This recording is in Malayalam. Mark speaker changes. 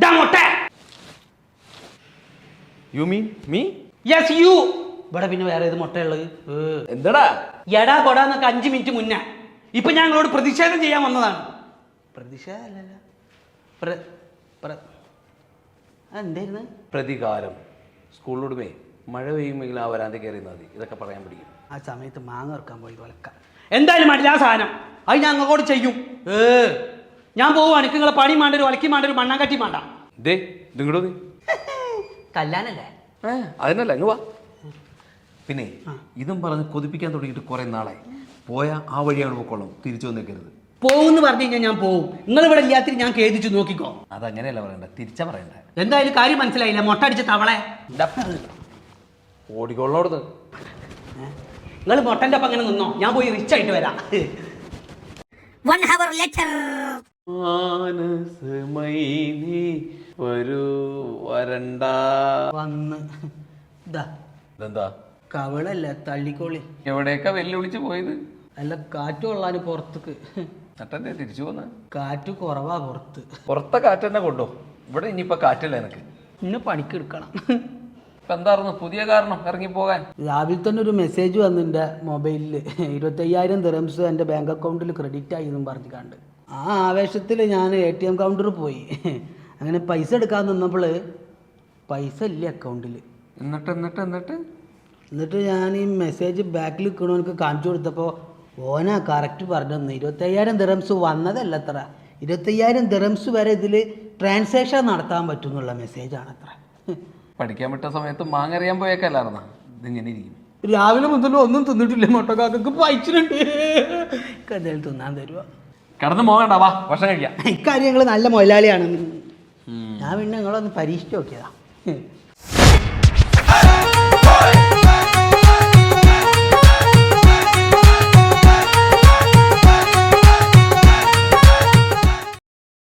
Speaker 1: ഡാ മുട്ട.
Speaker 2: You mean me
Speaker 1: yes you ഇവിടെ പിന്നെ വേറെ ഏത് മുട്ടയുള്ളത് എന്തടാ
Speaker 2: എന്താടാ?
Speaker 1: എടാ കൊടാന്നൊക്കെ അഞ്ച് മിനിറ്റ് മുന്നേ. ഇപ്പൊ ഞാൻ നിങ്ങളോട് പ്രതിഷേധം ചെയ്യാൻ വന്നതാണ്. പ്രതിഷേധമല്ലല്ല. പ്ര പ്ര- സ്കൂളിലോട്
Speaker 2: പ്രതികാരം. സ്കൂളിലൂടെ മഴ പെയ്യുമെങ്കിൽ ആ വരാന്ത കയറി മതി. ഇതൊക്കെ പറയാൻ പിടിക്കും.
Speaker 1: ആ സമയത്ത് മാങ്ങ ഇറക്കാൻ പോയി വലക്ക എന്തായാലും മടില്ല ആ സാധനം. അത് ഞാൻ അങ്ങോട്ട് ചെയ്യും. ഏ ഞാൻ പോവുകയാണ് എനിക്ക് നിങ്ങളെ പണി മാണ്ടൊരു വലക്കി മാണ്ടൊരു മണ്ണാങ്കട്ടി മാണ്ട.
Speaker 2: ദേ ഇതിങ്ങടോ നീ
Speaker 1: കല്യാണല്ലേ
Speaker 2: ഏ അതിനല്ല അങ്ങ് വാ. പിന്നെ ഇതും പറഞ്ഞ് കൊതിപ്പിക്കാൻ തുടങ്ങിയിട്ട് കുറെ നാളായി. പോയാ ആ വഴിയാണ് പോയിക്കൊള്ളും തിരിച്ചു വന്നേക്കരുത്.
Speaker 1: പോകുമെന്ന് പറഞ്ഞു കഴിഞ്ഞാൽ ഞാൻ പോകും നിങ്ങൾ ഇവിടെ ഇല്ലാത്തിട്ട് ഞാൻ ഖേദിച്ചു നോക്കിക്കോ.
Speaker 2: അതങ്ങനെയല്ല പറയണ്ട തിരിച്ചാ പറയണ്ട.
Speaker 1: എന്തായാലും കാര്യം മനസ്സിലായില്ല? മൊട്ട അടിച്ച തവളെ.
Speaker 2: ഓടിക്കൊള്ളോടുന്ന്
Speaker 1: നിങ്ങൾ മൊട്ടന്റെ അപ്പം അങ്ങനെ നിന്നോ? ഞാൻ പോയി റിച്ച് ആയിട്ട് വരാം.
Speaker 3: One hour later.
Speaker 2: മാനസമൈനി ഒരു വരണ്ട.
Speaker 1: വന്ന്. ഇതാ
Speaker 2: ഇതെന്താ?
Speaker 1: കവളല്ല തള്ളിക്കോളി
Speaker 2: എവിടെയൊക്കെ വെല്ലുവിളിച്ച് പോയത്?
Speaker 1: അല്ല കാറ്റ് കൊള്ളാന് പുറത്തേക്ക്.
Speaker 2: തിരിച്ചു പോന്ന.
Speaker 1: കാറ്റ് കുറവാ പുറത്ത്.
Speaker 2: പുറത്തെ കാറ്റ് തന്നെ കൊണ്ടോ? ഇവിടെ ഇനിയിപ്പോ കാറ്റില്ല എനിക്ക്
Speaker 1: ഇന്ന് പണിക്ക് എടുക്കണം.
Speaker 2: ഇപ്പൊ എന്തായിരുന്നു പുതിയ കാരണം ഇറങ്ങി പോകാൻ
Speaker 1: രാവിലെ തന്നെ ഒരു മെസ്സേജ് വന്നു എന്റെ മൊബൈലിൽ ഇരുപത്തയ്യായിരം ദിറംസ് എന്റെ ബാങ്ക് അക്കൗണ്ടിൽ ക്രെഡിറ്റ് ആയി എന്നും പറഞ്ഞു കണ്ട് ആ ആവേശത്തിൽ ഞാൻ എ ടി എം കൗണ്ടറിൽ പോയി. അങ്ങനെ പൈസ എടുക്കാൻ നിന്നപ്പോൾ പൈസ ഇല്ല അക്കൗണ്ടിൽ
Speaker 2: എന്നിട്ട് എന്നിട്ട് എന്നിട്ട്?
Speaker 1: എന്നിട്ട് ഞാൻ ഈ മെസ്സേജ് ബാക്കിൽ നിൽക്കണവനക്ക് കാണിച്ചു കൊടുത്തപ്പോൾ ഓനാ കറക്റ്റ് പറഞ്ഞു തന്നു ഇരുപത്തയ്യായിരം ദിറംസ് വന്നതല്ല അത്ര ഇരുപത്തയ്യായിരം ദിറംസ് വരെ ഇതിൽ ട്രാൻസാക്ഷൻ നടത്താൻ പറ്റുമെന്നുള്ള മെസ്സേജാണ് അത്ര
Speaker 2: പഠിക്കാൻ വിട്ട സമയത്ത് മാങ്ങ അറിയാൻ പോയേക്കല്ലായിരുന്ന? ഇതിങ്ങനെ ഇരിക്കും.
Speaker 1: രാവിലെ മുതൽ ഒന്നും തിന്നിട്ടില്ല മുട്ടക്കാക്കൊക്കെ പൈച്ചിട്ടുണ്ട് കഥയിൽ തിന്നാൻ തരുക
Speaker 2: കടന്നു പോകണ്ട വാ ഭക്ഷണം കഴിക്കാം.
Speaker 1: ഇക്കാര്യങ്ങൾ നല്ല മുതലാളിയാണ് ഞാൻ പിന്നെ നിങ്ങളൊന്ന് പരീക്ഷിച്ച് നോക്കിയതാ.